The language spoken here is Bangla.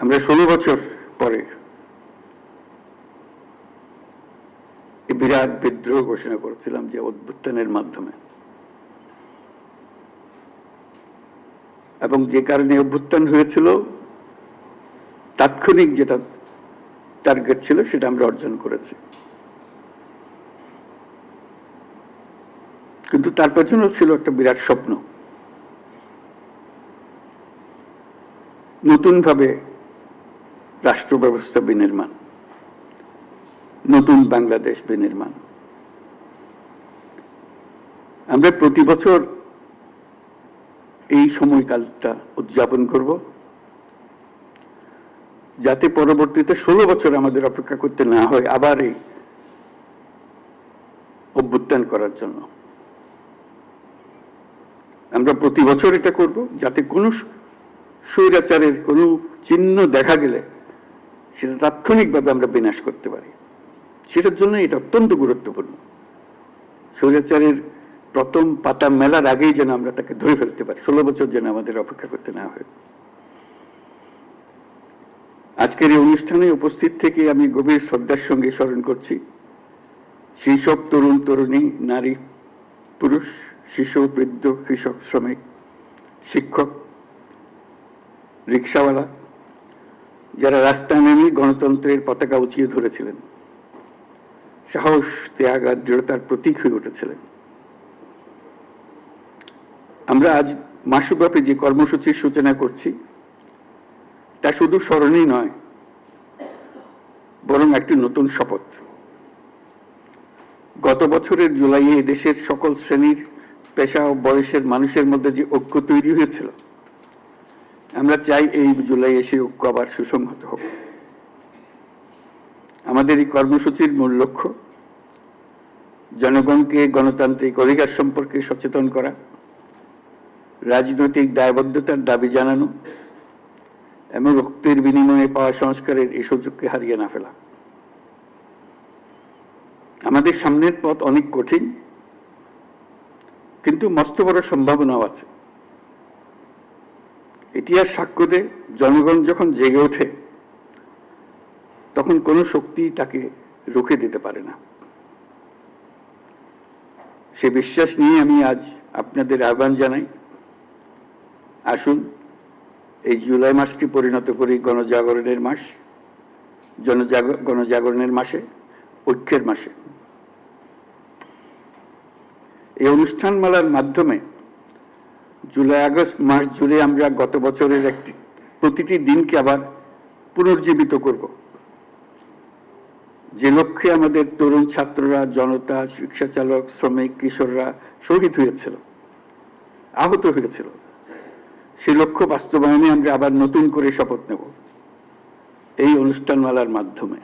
আমরা ষোলো বছর পরে বিরাট বিদ্রোহ ঘোষণা করেছিলাম যে অভ্যুত্থানের মাধ্যমে। এবং যে কারণে অভ্যুত্থান হয়েছিল, তাৎক্ষণিক যেটা টার্গেট ছিল সেটা আমরা অর্জন করেছি। কিন্তু তার পেছনেও ছিল একটা বিরাট স্বপ্ন। নতুনভাবে রাষ্ট্র ব্যবস্থা বিনির্মাণ, নতুন বাংলাদেশ বিনির্মাণ। আমরা প্রতি বছর এই সময়কালটা উদযাপন করব, যাতে পরবর্তীতে ষোলো বছর আমাদের অপেক্ষা করতে না হয় আবার এই অভ্যুত্থান করার জন্য। আমরা প্রতি বছর এটা করব, যাতে কোনো স্বৈরাচারের কোনো চিহ্ন দেখা গেলে সেটা তাৎক্ষণিকভাবে আমরা বিনাশ করতে পারি। সেটার জন্য এটা অত্যন্ত গুরুত্বপূর্ণ। স্বৈরাচারের প্রথম পাতা মেলার আগেই যেন আমরা তাকে ধরে ফেলতে পারি। ষোলো বছর যেন আমাদের অপেক্ষা করতে না হয়। আজকের এই অনুষ্ঠানে উপস্থিত থেকে আমি গভীর শ্রদ্ধার সঙ্গে স্মরণ করছি, সেই সব তরুণ তরুণী, নারী, পুরুষ, শিশু, বৃদ্ধ, কৃষক, শ্রমিক, শিক্ষক, রিক্সাওয়ালা যারা রাস্তায় নেমে গণতন্ত্রের পতাকা উঁচিয়ে ধরেছিলেন, সাহস, ত্যাগ আর দৃঢ়তার প্রতীক হয়ে উঠেছিলেন। আমরা আজ মাসব্যাপী যে কর্মসূচির সূচনা করছি, তা শুধু স্মরণই নয়, বরং একটি নতুন শপথ। গত বছরের জুলাইয়ে দেশের সকল শ্রেণির পেশা ও বয়সের মানুষের মধ্যে যে ঐক্য তৈরি হয়েছিল আমরা চাই এই জুলাই এসে ঐক্য আবার সুসংহত হোক। আমাদের এই কর্মসূচির মূল লক্ষ্য, জনগণকে গণতান্ত্রিক অধিকার সম্পর্কে সচেতন করা, রাজনৈতিক দায়বদ্ধতার দাবি জানানো এবং রক্তের বিনিময়ে পাওয়া সংস্কারের এই সুযোগকে হারিয়ে না ফেলা। আমাদের সামনের পথ অনেক কঠিন, কিন্তু মস্ত বড় সম্ভাবনাও আছে। ইতিহাস সাক্ষ্য দেয়, জনগণ যখন জেগে ওঠে, তখন কোনো শক্তি তাকে রুখে দিতে পারে না। সে বিশ্বাস নিয়ে আমি আজ আপনাদের আহ্বান জানাই। আসুন, এই জুলাই মাসকে পরিণত করি গণজাগরণের মাস, জনজাগ, গণজাগরণের মাসে, ঐক্যের মাসে। এই অনুষ্ঠানমালার মাধ্যমে জুলাই, আগস্ট মাস জুড়ে আমরা গত বছরের একটি, প্রতিটি দিনকে আবার পুনর্জীবিত করব। যে লক্ষ্যে আমাদের তরুণ ছাত্ররা, জনতা রিক্সা চালক শ্রমিক, কিশোররা শহীদ হয়েছিল, আহত হয়েছিল সে লক্ষ্য বাস্তবায়নে আমরা আবার নতুন করে শপথ নেব এই অনুষ্ঠানমালার মাধ্যমে।